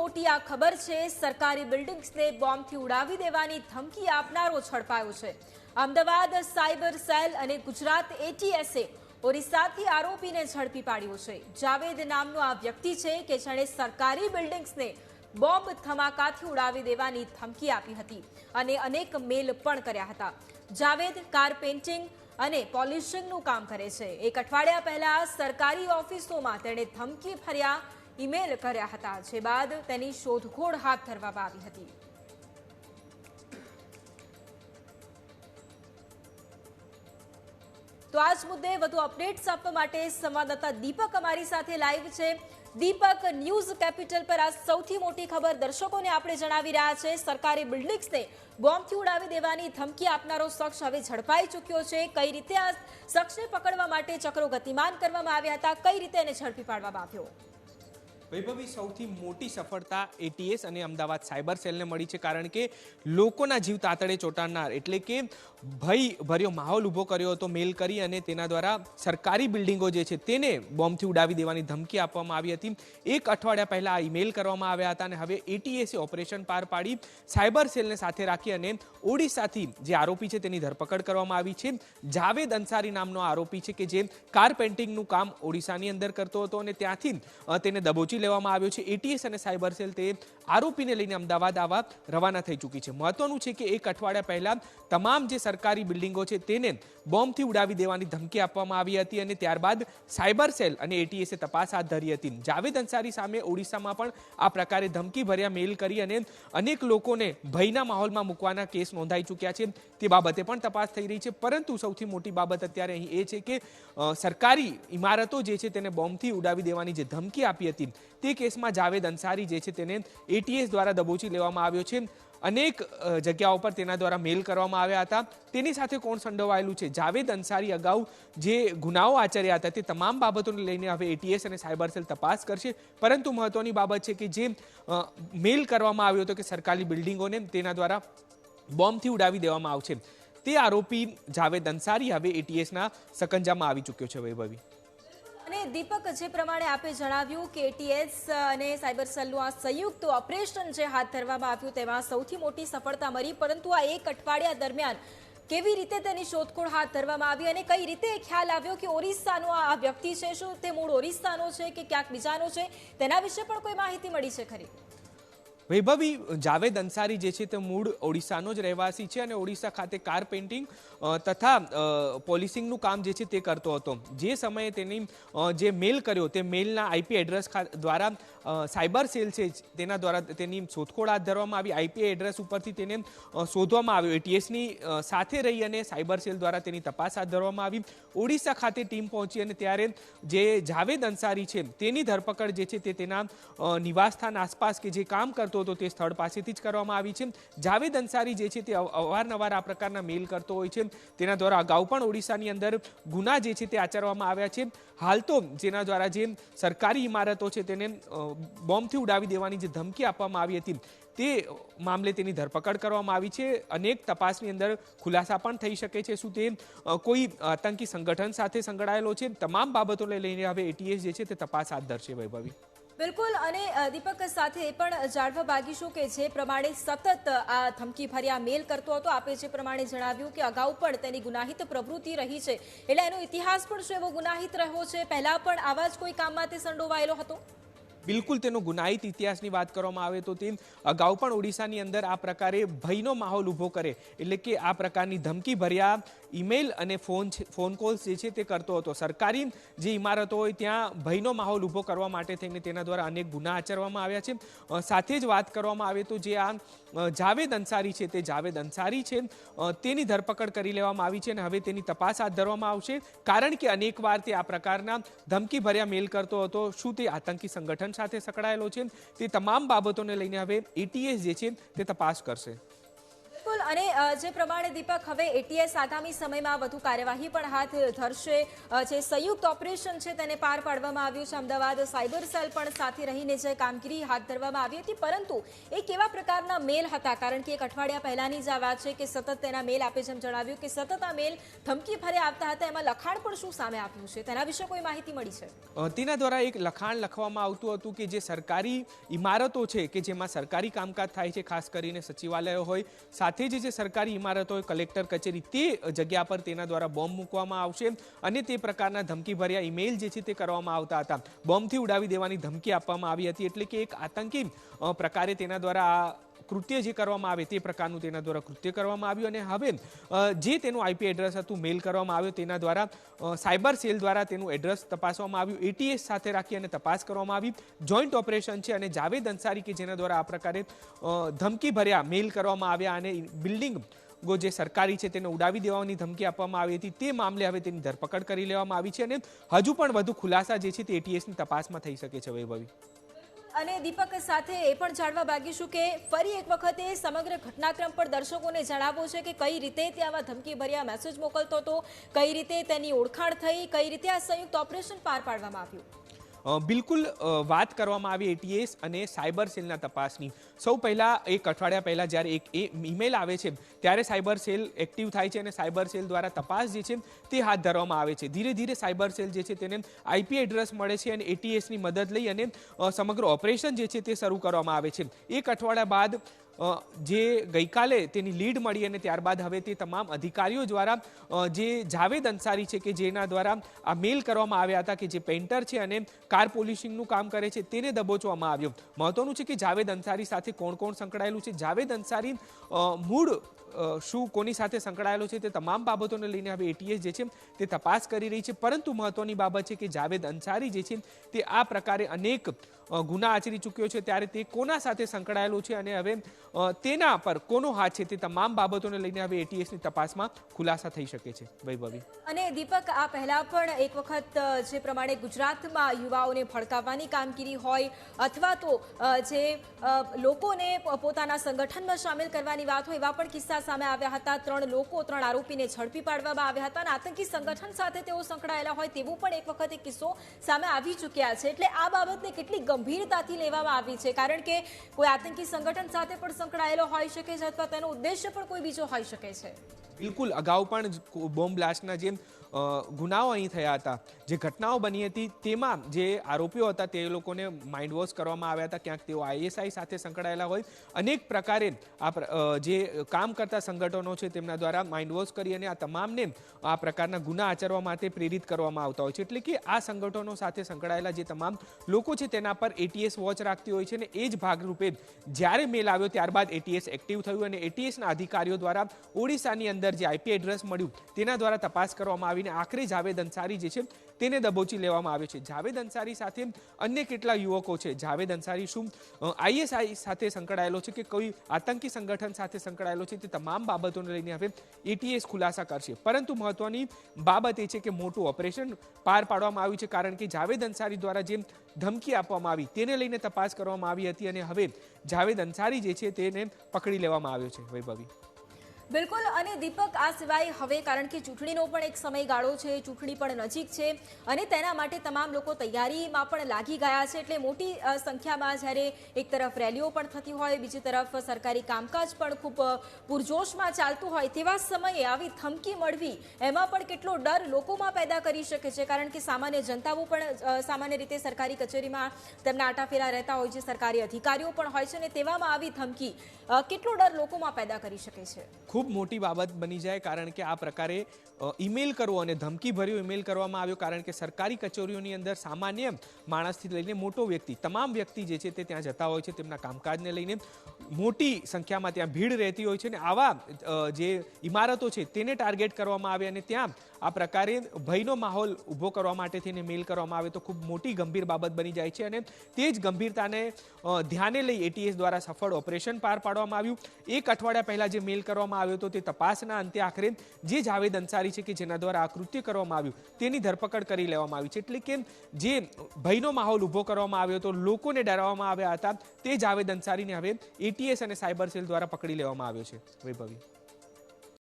મોટી આ ખબર છે. સરકારી બિલ્ડિંગ્સને બોમ્બથી ઉડાવી દેવાની ધમકી આપનારો ઝડપાયો છે. અમદાવાદ, સાયબર સેલ અને ગુજરાત એટીએસએ ઓરિસ્સાથી આરોપીને ઝડપી પાડ્યો છે. જાવેદ નામનો આ વ્યક્તિ છે કે જેણે સરકારી બિલ્ડિંગ્સને બોમ્બ ધમાકાથી ઉડાવી દેવાની ધમકી આપી હતી અને અનેક મેલ પણ કર્યા હતા. જાવેદ કાર પેઇન્ટિંગ અને પોલિશિંગનું કામ કરે છે. એક અઠવાડિયા પહેલા સરકારી ઓફિસોમાં તેણે ધમકી ભર્યા ઈમેલ કર્યા હતા. જે બાદ તેની શોધખોળ હાથ ધરવામાં આવી હતી. તો આજ મુદ્દે વધુ અપડેટ્સ આપવા માટે સંવાદદાતા દીપક અમારી સાથે લાઈવ છે. દીપક, ન્યૂઝ કેપિટલ પર આ સૌથી મોટી ખબર દર્શકોને આપણે જણાવી રહ્યા છે. સરકારી બિલ્ડિંગ્સને બોમ્બથી ઉડાવી દેવાની ધમકી આપનારો શખ્સ હવે ઝડપાઈ ચૂક્યો છે. કઈ રીતે આ શખ્સને પકડવા માટે ચક્રો ગતિમાન કરવામાં આવ્યા હતા, કઈ રીતે એને ઝડપી પાડવામાં આવ્યો? વૈભવી સૌથી મોટી સફળતા એટીએસ અને અમદાવાદ સાયબર સેલને મળી છે, કારણ કે લોકોના જીવ તાતડે ચોંટાડનાર. એટલે કે ભય ભર્યો માહોલ ઊભો કર્યો હતો મેલ કરી અને તેના દ્વારા સરકારી બિલ્ડિંગો જે છે તેને બોમ્બથી ઉડાવી દેવાની ધમકી આપવામાં આવી હતી. એક અઠવાડિયા પહેલાં આ ઈમેલ કરવામાં આવ્યા હતા અને હવે એટીએસે ઓપરેશન પાર પાડી સાયબર સેલને સાથે રાખી અને ઓડિશાથી જે આરોપી છે તેની ધરપકડ કરવામાં આવી છે. જાવેદ અંસારી નામનો આરોપી છે કે જે કાર પેન્ટિંગનું કામ ઓડિશાની અંદર કરતો હતો અને ત્યાંથી તેને દબોચી લેવામાં આવ્યો છે. એટીએસ અને સાયબર સેલ તે આરોપીને લઈને અમદાવાદ આવવા રવાના થઈ ચૂકી છે. મહત્વનું છે કે એક અઠવાડિયા પહેલા તમામ જે સરકારી બિલ્ડિંગો છે તેને બોમ્બથી ઉડાવી દેવાની ધમકી આપવામાં આવી હતી અને ત્યારબાદ સાયબર સેલ અને એટીએસે તપાસ હાથ ધરી હતી. જાવેદ અંસારી સામે ઓડિશામાં પણ આ પ્રકારે ધમકી ભર્યા મેલ કરી અને અનેક લોકોને ભયના માહોલમાં મૂકવાના કેસ નોંધાઈ ચૂક્યા છે. તે બાબતે પણ તપાસ થઈ રહી છે. પરંતુ સૌથી મોટી બાબત અત્યારે અહીં એ છે કે સરકારી ઇમારતો જે છે તેને બોમ્બથી ઉડાવી દેવાની જે ધમકી આપી હતી તે કેસમાં જાવેદ અંસારી જે છે તેને એટીએસ દ્વારા દબોચી લેવામાં આવ્યો છે. અનેક જગ્યાઓ પર તેના દ્વારા મેલ કરવામાં આવ્યા હતા. તેની સાથે કોણ સંડોવાયેલું છે? જાવેદ અંસારી અગાઉ જે ગુનાઓ આચર્યા હતા તે તમામ બાબતોને લઈને હવે એટીએસ અને સાયબર સેલ તપાસ કરશે. પરંતુ મહત્વની બાબત છે કે જે મેલ કરવામાં આવ્યો હતો કે સરકારી બિલ્ડિંગોને તેના દ્વારા બોમ્બથી ઉડાવી દેવામાં આવશે. તે આરોપી જાવેદ અંસારી હવે એટીએસના સકંજામાં આવી ચૂક્યો છે વૈભવી. દીપક જે પ્રમાણે આપે જણાવ્યું કે એટીએસ અને સાયબર સેલનું આ સંયુક્ત ઓપરેશન જે હાથ ધરવામાં આવ્યું તેમાં સૌથી મોટી સફળતા મળી, પરંતુ આ એક અઠવાડિયા દરમિયાન કેવી રીતે તેની શોધખોળ હાથ ધરવામાં આવી અને કઈ રીતે ખ્યાલ આવ્યો કે ઓરિસ્સાનો આ વ્યક્તિ છે? શું તે મૂળ ઓરિસ્સાનો છે કે ક્યાંક બીજાનો છે? તેના વિશે પણ કોઈ માહિતી મળી છે ખરી. વૈભવી જાવેદ અંસારી જે છે તે મૂળ ઓડિશાનો જ રહેવાસી છે અને ઓડિશા ખાતે કાર પેઇન્ટિંગ તથા પોલિસિંગનું કામ જે છે તે કરતો હતો. જે સમયે તેની જે મેલ કર્યો તે મેલના આઈપી એડ્રેસ દ્વારા સાયબર સેલ છે તેના દ્વારા તેની શોધખોળ હાથ ધરવામાં આવી. આઈપી એડ્રેસ ઉપરથી તેને શોધવામાં આવ્યો. એટીએસની સાથે રહી અને સાયબર સેલ દ્વારા તેની તપાસ હાથ ધરવામાં આવી. ઓડિશા ખાતે ટીમ પહોંચી અને ત્યારે જે જાવેદ અંસારી છે તેની ધરપકડ જે છે તે તેના નિવાસસ્થાન આસપાસ કે જે કામ કરતો હતો તે સ્થળ પાસેથી જ કરવામાં આવી છે. જાવેદ અંસારી જે છે તે અવારનવાર આ પ્રકારના મેલ કરતો હોય છે. તેના દ્વારા અગાઉ પણ ઓડિશાની અંદર ગુના જે છે તે આચરવામાં આવ્યા છે. હાલ તો જેના દ્વારા જે સરકારી ઇમારતો છે તેને બોમ્બથી ઉડાવી દેવાની જે ધમકી આપવામાં આવી હતી, તે મામલે તેની ધરપકડ કરવામાં આવી છે. અનેક તપાસની અંદર ખુલાસા પણ થઈ શકે છે શું તે કોઈ આતંકી સંગઠન સાથે સંકળાયેલો છે? તમામ બાબતોને લઈને હવે એટીએસ જે છે તે તપાસ હાથ ધરશે, વૈભવી. બિલકુલ, અને દીપક સાથે પણ જાણવા માગીશું કે જે પ્રમાણે સતત આ ધમકી ભર્યા મેલ કરતો હતો, આપે જે પ્રમાણે જણાવ્યું કે અગાઉ પણ તેની ગુનાહિત પ્રવૃત્તિ રહી છે. એટલે એનો ઇતિહાસ પણ શું એવો ગુનાહિત રહ્યો છે? પહેલા પણ આવા જ કોઈ કામમાં તે સંડોવાયેલો હતો? બિલકુલ, તેનો ગુનાહિત ઇતિહાસની વાત કરવામાં આવે તો તે અગાઉ પણ ઓડિશાની અંદર આ પ્રકારે ભયનો માહોલ ઊભો કરે. એટલે કે આ પ્રકારની ધમકી ભર્યા ઈમેલ અને ફોન ફોન કોલ્સ જે છે તે કરતો હતો. સરકારી જે ઇમારતો હોય ત્યાં ભયનો માહોલ ઊભો કરવા માટે થઈને તેના દ્વારા અનેક ગુના આચરવામાં આવ્યા છે. સાથે જ વાત કરવામાં આવે તો જે આ જાવેદ અંસારી છે તે જાવેદ અંસારી છે. તેની ધરપકડ કરી લેવામાં આવી છે અને હવે તેની તપાસ હાથ ધરવામાં આવશે. કારણ કે અનેકવાર તે આ પ્રકારના ધમકી ભર્યા મેલ કરતો હતો. શું તે આતંકી સંગઠન સાથે સંકળાયેલો છે? તે તમામ બાબતોને લઈને હવે એટીએસ જે છે તે તપાસ કરશે. બિલકુલ અને જે પ્રમાણે દીપક હવે એટીએસ આગામી સમયમાં વધુ કાર્યવાહી પણ હાથ ધરશે. જે સંયુક્ત ઓપરેશન છે તેને પાર પાડવામાં આવ્યું છે. અમદાવાદ સાયબર સેલ પણ સાથે રહીને જે કામગીરી હાથ ધરવામાં આવી હતી, પરંતુ એ કેવા પ્રકારના મેલ હતા? કારણ કે એક અઠવાડિયા પહેલાની જ આ વાત છે કે સતત તેના મેલ આપે જેમ જણાવ્યું કે સતત આ મેલ ધમકી ભરે આવતા હતા. એમાં લખાણ પણ શું સામે આવ્યું છે? તેના વિશે કોઈ માહિતી મળી છે? તેના દ્વારા એક લખાણ લખવામાં આવતું હતું કે જે સરકારી ઇમારતો છે કે જેમાં સરકારી કામકાજ થાય છે, ખાસ કરીને સચિવાલયો હોય. સાથે જ જે સરકારી ઇમારતો કલેક્ટર કચેરી તે જગ્યા પર તેના દ્વારા બોમ્બ મૂકવામાં આવશે અને તે પ્રકારના ધમકીભર્યા ઈમેલ જે છે, તે કરવામાં આવતા હતા. બોમ્બથી ઉડાવી દેવાની ધમકી આપવામાં આવી હતી એટલે કે એક આતંકી પ્રકારે તેના દ્વારા આ કૃત્ય જે કરવામાં આવે તે પ્રકારનું તેના દ્વારા કૃત્ય કરવામાં આવ્યું અને હવે જે તેનું આઈપી એડ્રેસ હતું, મેલ કરવામાં આવ્યો તેના દ્વારા સાયબર સેલ દ્વારા તેનું એડ્રેસ તપાસવામાં આવ્યું એટીએસ સાથે રાખી અને તપાસ કરવામાં આવી. જોઈન્ટ ઓપરેશન છે અને જાવેદ અંસારી કે જેના દ્વારા આ પ્રકારે ધમકી ભર્યા મેલ કરવામાં આવ્યા અને બિલ્ડિંગ ગો જે સરકારી છે તેને ઉડાવી દેવાની ધમકી આપવામાં આવી હતી. તે મામલે હવે તેની ધરપકડ કરી લેવામાં આવી છે અને હજુ પણ વધુ ખુલાસા જે છે તે એટીએસની તપાસમાં થઈ શકે છે વૈભવી. અને દીપક સાથે એ પણ જાણવા માગીશું કે ફરી એક વખતે સમગ્ર ઘટનાક્રમ પર દર્શકોને જણાવવો છે કે કઈ રીતે તે આવા ધમકી ભર્યા મેસેજ મોકલતો હતો, કઈ રીતે તેની ઓળખાણ થઈ, કઈ રીતે આ સંયુક્ત ઓપરેશન પાર પાડવામાં આવ્યું. બિલકુલ વાત કરવામાં આવી એટીએસ અને સાયબર સેલના તપાસની. સૌ પહેલાં, એક અઠવાડિયા પહેલાં જ્યારે એક એ ઈમેલ આવે છે, ત્યારે સાયબર સેલ એક્ટિવ થાય છે અને સાયબર સેલ દ્વારા તપાસ જે છે, તે હાથ ધરવામાં આવે છે. ધીરે ધીરે સાયબર સેલ જે છે, તેને આઈપી એડ્રેસ મળે છે અને એટીએસની મદદ લઈ અને સમગ્ર ઓપરેશન જે છે, તે શરૂ કરવામાં આવે છે. એક અઠવાડિયા બાદ જે ગઈકાલે તેની લીડ મળી અને ત્યારબાદ હવે તે તમામ અધિકારીઓ દ્વારા જે જાવેદ અંસારી છે કે જેના દ્વારા આ મેલ કરવામાં આવ્યા હતા કે જે પેન્ટર છે અને કાર પોલિશિંગનું કામ કરે છે તેને દબોચવામાં આવ્યો. મહત્વનું છે કે જાવેદ અંસારી સાથે કોણ કોણ સંકળાયેલું છે? જાવેદ અંસારી મૂળ શું કોની સાથે સંકળાયેલો છે તે તમામ બાબતોને લઈને હવે એટીએસ જે છે તે તપાસ કરી રહી છે. પરંતુ મહત્વની બાબત છે કે જાવેદ અંસારી જે છે તે આ પ્રકારે અનેક ગુના આચરી ચૂક્યો છે ત્યારે તે કોના સાથે સંકળાયેલો છે અને હવે તેના પર કોનો હાથ છે તે તમામ બાબતોને લઈને હવે એટીએસની તપાસમાં ખુલાસા થઈ શકે છે. વૈભવી. અને દીપક, આ પહેલા પણ એક વખત જે પ્રમાણે ગુજરાતમાં યુવાઓને ભડકાવવાની કામગીરી હોય અથવા તો જે લોકોને પોતાના સંગઠનમાં સામેલ કરવાની વાત હોય એવા પણ કિસ્સા સામે આવ્યા હતા. ત્રણ લોકો ત્રણ આરોપીને ઝડપી પાડવામાં આવ્યા હતા અને આતંકી સંગઠન સાથે તેઓ સંકળાયેલા હોય તેવું પણ એક વખત કિસ્સો સામે આવી ચૂક્યા છે. એટલે આ બાબતને કેટલી ગંભીરતાથી લેવામાં આવી છે. કારણ કે કોઈ આતંકી સંગઠન સાથે પણ સંકળાયેલો હોઈ શકે છે અથવા તેનો ઉદ્દેશ્ય પણ કોઈ બીજો હોઈ શકે છે. બિલકુલ. અગાઉ પણ બોમ્બ બ્લાસ્ટના જે અ, ગુનાઓ અહીં થયા હતા. જે ઘટનાઓ બની હતી, તેમાં જે આરોપીઓ હતા, તે લોકોને માઇન્ડ વોશ કરવામાં આવ્યા હતા. ક્યાંક તેઓ આઈએસઆઈ સાથે સંકળાયેલા હોય. અનેક પ્રકારે આ જે કામ કરતા સંગઠનો છે, તેમના દ્વારા માઇન્ડ વોશ કરી અને આ તમામને આ પ્રકારના ગુના આચરવા માટે પ્રેરિત કરવામાં આવતા હોય છે. એટલે કે આ સંગઠનો સાથે સંકળાયેલા જે તમામ લોકો છે, તેના પર એટીએસ વોચ રાખતી હોય છે અને એ જ ભાગરૂપે જ્યારે મેલ આવ્યો, ત્યારબાદ એટીએસ એક્ટિવ થયું અને એટીએસના અધિકારીઓ દ્વારા ઓડિશાની અંદર જે આઈપી એડ્રેસ મળ્યું, તેના દ્વારા તપાસ કરવામાં આવીને આખરે જાવેદ અંસારી જે છે તેને દબોચી લેવામાં આવ્યો છે. જાવેદ અંસારી સાથે અન્ય કેટલા યુવકો છે? જાવેદ અંસારી શું આઈએસઆઈ સાથે સંકળાયેલો છે કે કોઈ આતંકી સંગઠન સાથે સંકળાયેલો છે? તે તમામ બાબતોને લઈને હવે એટીએસ ખુલાસા કરશે. પરંતુ મહત્વની બાબત એ છે કે મોટું ઓપરેશન પાર પાડવામાં આવ્યું છે કારણ કે જાવેદ અંસારી દ્વારા જે ધમકી આપવામાં આવી તેને લઈને તપાસ કરવામાં આવી હતી અને હવે જાવેદ અંસારી જે છે તેને પકડી લેવામાં આવ્યો છે. વૈભવી. બિલકુલ, અને દીપક, આ સિવાય હવે કારણ કે ચૂંટણીનો પણ એક સમયગાળો છે, ચૂંટણી પણ નજીક છે, અને તેના માટે તમામ લોકો તૈયારીમાં પણ લાગી ગયા છે, એટલે મોટી સંખ્યામાં જ્યારે એક તરફ રેલીઓ પણ થતી હોય, બીજી તરફ સરકારી કામકાજ પણ ખૂબ પૂરજોશમાં ચાલતું હોય, તેવા સમયે આવી ધમકી મળવી, એમાં પણ કેટલો ડર લોકોમાં પેદા કરી શકે છે, કારણ કે સામાન્ય જનતાઓ પણ સામાન્ય રીતે સરકારી કચેરીમાં તેમના આટાફેરા રહેતા હોય છે, સરકારી અધિકારીઓ પણ હોય છે, અને તેવામાં આવી ધમકી કેટલો ડર લોકોમાં પેદા કરી શકે છે? ખૂબ મોટી બાબત બની જાય કારણ કે આ પ્રકારે ઈમેલ કરવો અને ધમકી ભર્યો ઈમેલ કરવામાં આવ્યો કારણ કે સરકારી કચેરીઓની અંદર સામાન્ય માણસથી લઈને મોટો વ્યક્તિ, તમામ વ્યક્તિ જે છે તે ત્યાં જતા હોય છે તેમના કામકાજને લઈને. મોટી સંખ્યામાં ત્યાં ભીડ રહેતી હોય છે અને આવા જે ઇમારતો છે તેને ટાર્ગેટ કરવામાં આવે અને ત્યાં આ પ્રકારે ભયનો માહોલ ઊભો કરવા માટે થઈને મેલ કરવામાં આવે તો ખૂબ મોટી ગંભીર બાબત બની જાય છે અને તે જ ગંભીરતાને ધ્યાને લઈ એટીએસ દ્વારા સફળ ઓપરેશન પાર પાડવામાં આવ્યું. એક અઠવાડિયા પહેલા જે મેલ કરવામાં આવ્યો હતો તે તપાસના અંતે આખરે જે જાવેદ અંસારી છે કે જેના દ્વારા આ કૃત્ય કરવામાં આવ્યું તેની ધરપકડ કરી લેવામાં આવી છે. એટલે કે જે ભયનો માહોલ ઊભો કરવામાં આવ્યો હતો, લોકોને ડરાવવામાં આવ્યા હતા, તે જાવેદ અંસારીને હવે એટીએસ અને સાયબર સેલ દ્વારા પકડી લેવામાં આવ્યો છે. વૈભવી.